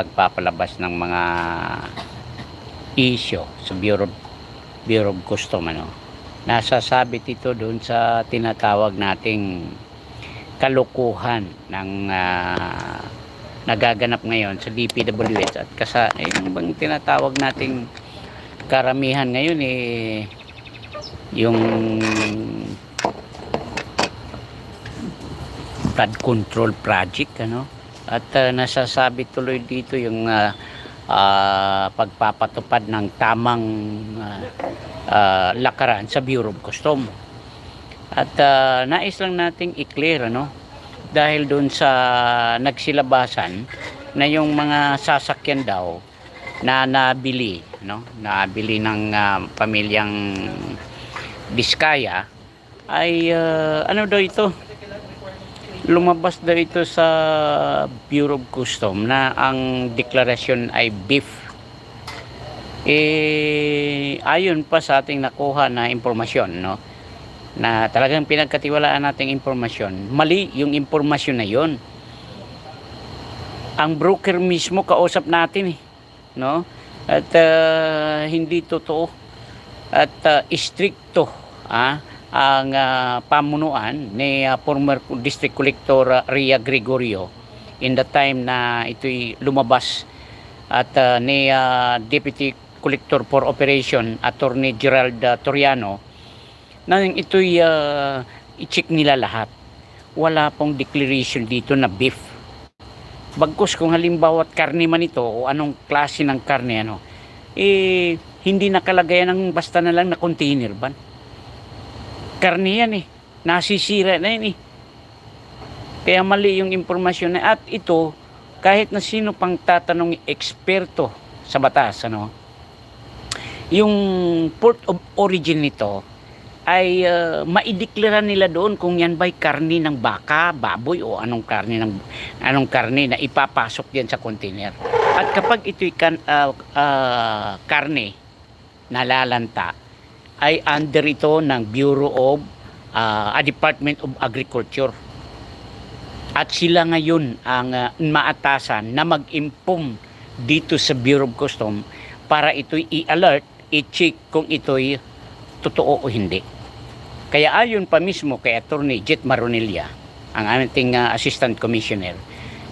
pagpapalabas ng mga issue sa Bureau, Bureau of Custom ano. Nasasabit ito doon sa tinatawag nating kalukuhan ng ah, nagaganap ngayon sa DPWH at kasa eh, yung bang tinatawag nating karamihan ngayon eh yung flood control project ano at ah, nasasabi tuloy dito yung ah, ah, pagpapatupad ng tamang ah, ah, lakaran sa Bureau of Custom at ah, nais lang nating i-clear ano dahil doon sa nagsilabasan na yung mga sasakyan daw na nabili no nabili ng ah, pamilyang Biskaya ay ah, ano daw ito lumabas daw ito sa Bureau of Custom na ang deklarasyon ay beef. Eh ayon pa sa ating nakuha na impormasyon no na talagang pinagkatiwalaan nating impormasyon mali yung impormasyon na yon ang broker mismo kausap natin eh no? At ah, hindi totoo at ah, istrikto ah, ang ah, pamunuan ni ah, former district collector ah, Ria Gregorio in the time na ito'y lumabas at ah, ni ah, deputy collector for operation attorney Gerald ah, Toriano nang ito'y ah, i-check nila lahat. Wala pong declaration dito na beef. Bagkus kung halimbawa karne man ito o anong klase ng karne ano eh hindi nakalagay ng basta na lang na container ban karne yan eh nasisira na yan eh kaya mali yung impormasyon na at ito kahit na sino pang tatanong eksperto sa batas ano yung port of origin nito ay uh, maideklara nila doon kung yan ba'y karni ng baka, baboy o anong karni ng anong karni na ipapasok diyan sa container. At kapag ito'y kan, uh, uh, karne na lalanta ay under ito ng Bureau of uh, Department of Agriculture. At sila ngayon ang uh, maatasan na mag-impong dito sa Bureau of Custom para ito'y i-alert, i-check kung ito'y totoo o hindi. Kaya ayon pa mismo kay Attorney Jet Maronilla, ang ating uh, Assistant Commissioner,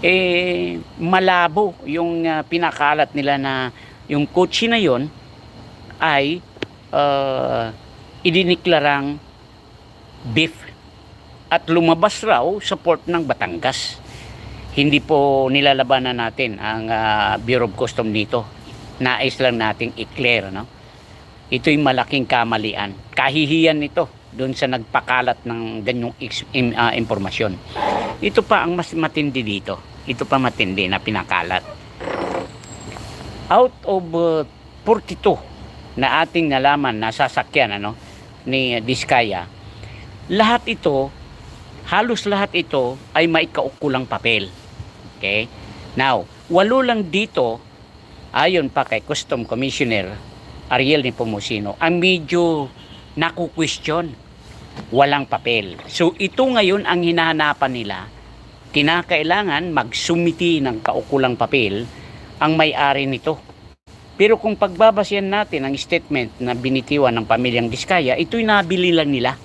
eh malabo yung uh, pinakalat nila na yung kotse na yon ay uh, idiniklarang beef at lumabas raw sa port ng Batangas. Hindi po nilalabanan natin ang uh, Bureau of Custom dito. Nais lang nating i-clear, no? Ito'y malaking kamalian. Kahihiyan nito doon sa nagpakalat ng ganyong ah, impormasyon. Ito pa ang mas matindi dito. Ito pa matindi na pinakalat. Out of uh, 42 na ating nalaman na sasakyan ano, ni Diskaya, lahat ito, halos lahat ito ay may kaukulang papel. Okay? Now, walo lang dito, ayon pa kay Custom Commissioner Ariel ni Pomosino, ang medyo naku-question. Walang papel. So ito ngayon ang hinahanapan nila. Kinakailangan magsumiti ng kaukulang papel ang may-ari nito. Pero kung pagbabasyan natin ang statement na binitiwan ng pamilyang Diskaya, ito'y nabili lang nila.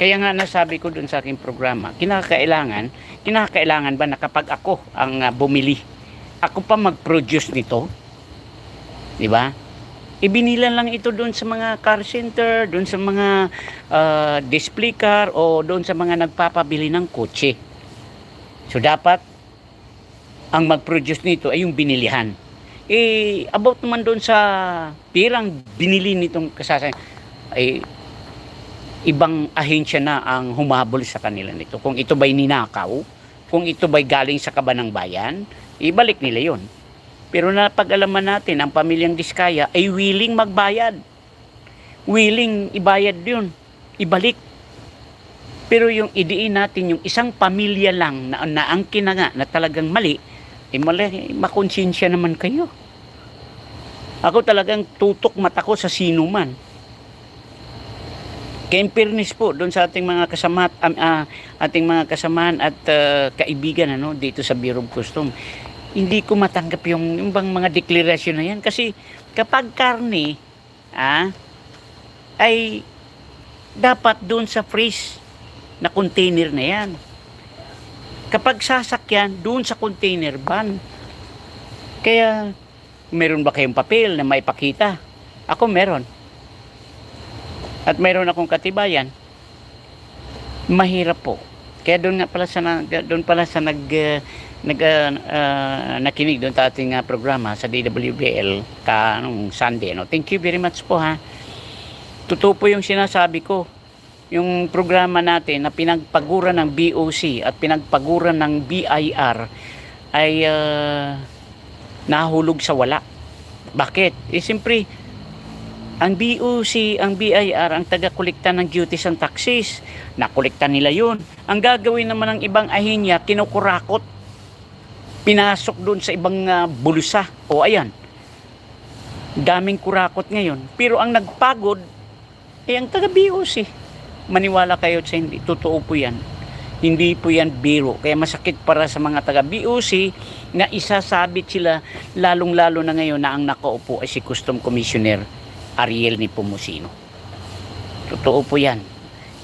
Kaya nga nasabi ko dun sa aking programa, kinakailangan, kinakailangan ba na kapag ako ang ah, bumili, ako pa mag-produce nito? Di ba? ibinilan lang ito doon sa mga car center, doon sa mga uh, display car o doon sa mga nagpapabili ng kotse. So dapat ang mag-produce nito ay yung binilihan. Eh about naman doon sa pirang binili nitong kasasay ay ibang ahensya na ang humabol sa kanila nito. Kung ito ba'y ninakaw, kung ito ba'y galing sa kabanang bayan, ibalik nila yon. Pero napag-alaman natin, ang pamilyang Diskaya ay willing magbayad. Willing ibayad yun. Ibalik. Pero yung idiin natin, yung isang pamilya lang na, na ang kinanga na talagang mali, eh mali, makonsensya naman kayo. Ako talagang tutok mata ko sa sino man. Kaya po doon sa ating mga kasama um, uh, ating mga kasamahan at uh, kaibigan ano dito sa Bureau of Custom hindi ko matanggap yung, yung bang mga deklarasyon na yan. Kasi kapag karne, ah, ay dapat doon sa freeze na container na yan. Kapag sasakyan, doon sa container ban. Kaya, meron ba kayong papel na maipakita? Ako meron. At meron akong katibayan. Mahirap po. Kaya doon nga pala sa doon pala sa nag uh, nag uh, uh, nakinig doon sa ating uh, programa sa DWBL ka nung Sunday no. Thank you very much po ha. Totoo po yung sinasabi ko. Yung programa natin na pinagpaguran ng BOC at pinagpaguran ng BIR ay uh, nahulog sa wala. Bakit? Eh siyempre, ang BOC, ang BIR, ang taga-kolekta ng duties and taxes. Nakolekta nila yun. Ang gagawin naman ng ibang ahinya, kinukurakot. Pinasok doon sa ibang uh, bulsa. O ayan, daming kurakot ngayon. Pero ang nagpagod, eh ang taga-BOC. Maniwala kayo sa hindi. Totoo po yan. Hindi po yan biro. Kaya masakit para sa mga taga-BOC na isasabit sila lalong-lalo na ngayon na ang nakaupo ay si Custom Commissioner Ariel ni Pumusino. Totoo po yan.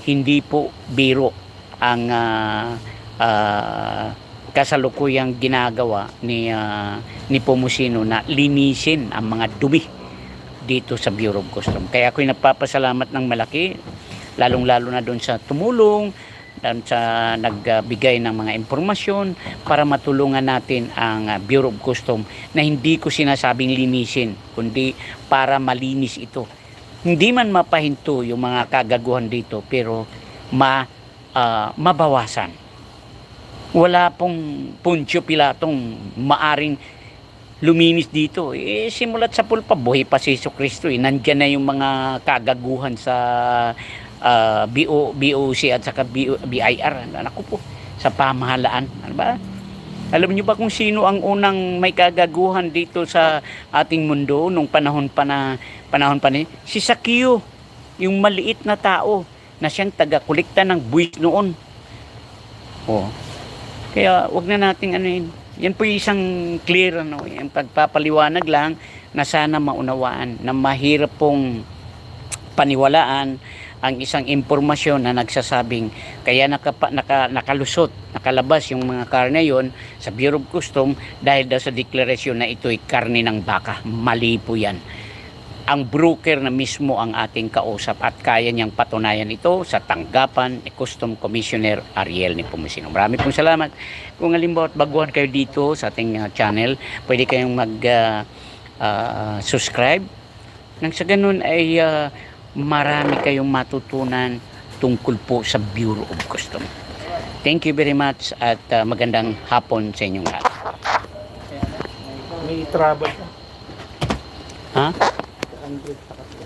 Hindi po biro ang ah, ah, kasalukuyang ginagawa ni ah, ni Pumusino na linisin ang mga dumi dito sa Bureau of Custom. Kaya ako'y nagpapasalamat ng malaki, lalong-lalo na doon sa tumulong, sa nagbigay ng mga impormasyon para matulungan natin ang ah, Bureau of Custom na hindi ko sinasabing linisin, kundi para malinis ito. Hindi man mapahinto yung mga kagaguhan dito, pero ma, ah, mabawasan. Wala pong Poncio Pilatong maaring luminis dito. Eh, simulat sa pulpa, buhay pa si Yesu Kristo. Eh. Nandyan na yung mga kagaguhan sa ah, BO, BOC at saka BO, BIR. Naku po, sa pamahalaan. Ano ba? Alam niyo ba kung sino ang unang may kagaguhan dito sa ating mundo nung panahon pa na panahon pa ni si Sakio, yung maliit na tao na siyang taga-kolekta ng buwis noon. Oh. Kaya wag na nating ano yun. Yan po isang clear ano, yung pagpapaliwanag lang na sana maunawaan na mahirap pong paniwalaan ang isang impormasyon na nagsasabing kaya nakapa, naka, nakalusot, nakalabas yung mga karne yon sa Bureau of Custom dahil daw sa deklarasyon na ito'y karne ng baka. Mali po yan. Ang broker na mismo ang ating kausap at kaya niyang patunayan ito sa tanggapan ni Custom Commissioner Ariel ni Pumusino. Marami pong salamat. Kung halimbawa baguhan kayo dito sa ating uh, channel, pwede kayong mag uh, uh, subscribe nang sa ganun ay uh, marami kayong matutunan tungkol po sa Bureau of Custom. Thank you very much at uh, magandang hapon sa inyong lahat. May trouble ka. Ha? 100 pa kasi.